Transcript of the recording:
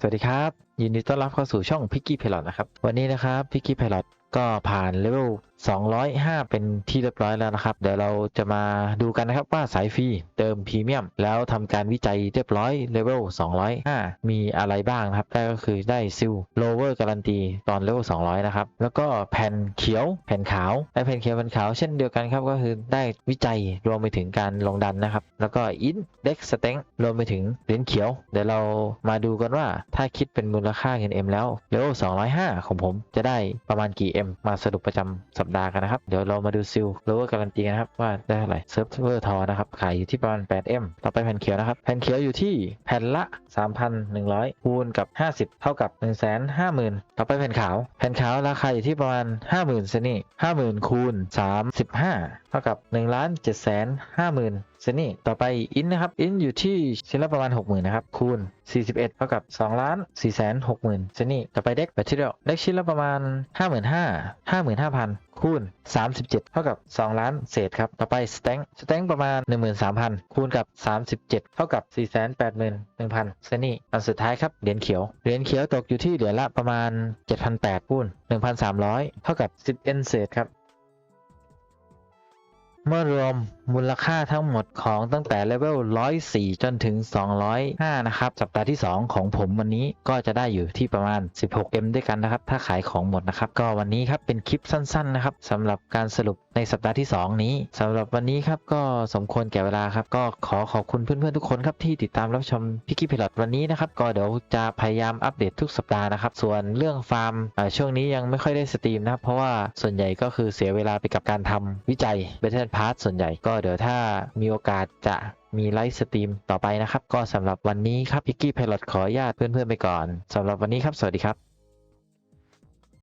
สวัสดีครับ ยินดีต้อนรับเข้าสู่ช่องพิกกี้เพลอตนะครับ วันนี้นะครับพิกกี้เพลอตก็ผ่านเลเวล205 เป็นที่เรียบร้อยแล้วนะครับ เดี๋ยวเราจะมาดูกันนะครับว่าสายฟรีเติมพรีเมียม แล้วทำการวิจัยเรียบร้อยเลเวล205 มีอะไรบ้างนะครับได้ก็คือได้ซิลโลเวอร์การันตีตอนเลเวล200 นะครับ แล้วก็แผ่นเขียวแผ่นขาวได้แผ่นเขียวแผ่นขาวเช่นเดียวกันครับ ก็คือได้วิจัยรวมไปถึงการลงดันนะครับ แล้วก็อินเด็กสเต็งรวมไปถึงเหรียญเขียว เดี๋ยวเรามาดูกันว่าถ้าคิดเป็นมูลค่าเงิน M แล้วเลเวล205 ของผมจะได้ประมาณกี่ M มาสรุปประจำสัปดาห์กันนะครับ เดี๋ยวเรามาดูซิลโลเวอร์การันตีกันะครับว่าได้เท่าไหร่เซิร์ฟเวอร์ทอนะครับ ขายอยู่ที่ประมาณ 8M ต่อไปแผ่นเขียวนะครับ แผ่นเขียวอยู่ที่แผ่นละ 3,100 คูณกับ 50 เท่ากับ 150,000 ต่อไปแผ่นขาว แผ่นขาวราคาอยู่ที่ประมาณ 50,000เซนี่50,000คูณ35 เท่ากับ 1,750,000เซนี่ต่อไปอินนะครับ อินอยู่ที่ชิ้นละประมาณ 60,000นะครับคูณ 41 เท่ากับ2ล้าน4 6 0 0 0 0เซนี่ต่อไปเด็กแบตเตอรี่เด็กชิ้นละประมาณ 55,000 55,000 คูณ 37 เท่ากับ 2 ล้านเศษครับ ต่อไปสแต็งสแต็งประมาณ 13,000 คูณกับ 37 เท่ากับ 481,000เซนนี่อันสุดท้ายครับเหรียญเขียวเหรียญเขียวตกอยู่ที่เหรียญละประมาณ 7,800คูณ1,300 เท่ากับ 10 เอ็นเศษครับเมื่อรวม มูลค่าทั้งหมดของตั้งแต่เลเวล 104 จนถึง 205 นะครับ สัปดาห์ที่ 2 ของผมวันนี้ก็จะได้อยู่ที่ประมาณ 16M ด้วยกันนะครับ ถ้าขายของหมดนะครับ ก็วันนี้ครับเป็นคลิปสั้นๆนะครับสำหรับการสรุปในสัปดาห์ที่ 2 นี้สำหรับวันนี้ครับก็สมควรแก่เวลาครับก็ขอขอบคุณเพื่อนๆทุกคนครับที่ติดตามรับชมพิกกี้เพลอตวันนี้นะครับก็เดี๋ยวจะพยายามอัปเดตทุกสัปดาห์นะครับส่วนเรื่องฟาร์มช่วงนี้ยังไม่ค่อยได้สตรีมนะครับเพราะว่าส่วนใหญ่ก็คือเสียเวลาไปกับการทำวิจัยเบเท r พาร์ทส่วนใหญ่ก็เดี๋ยวถ้ามีโอกาสจะมีไลฟ์สตรีมต่อไปนะครับ ก็สำหรับวันนี้ครับพิกกี้ไพลอตขออนุญาตเพื่อนๆไปก่อนสำหรับวันนี้ครับ สวัสดีครับ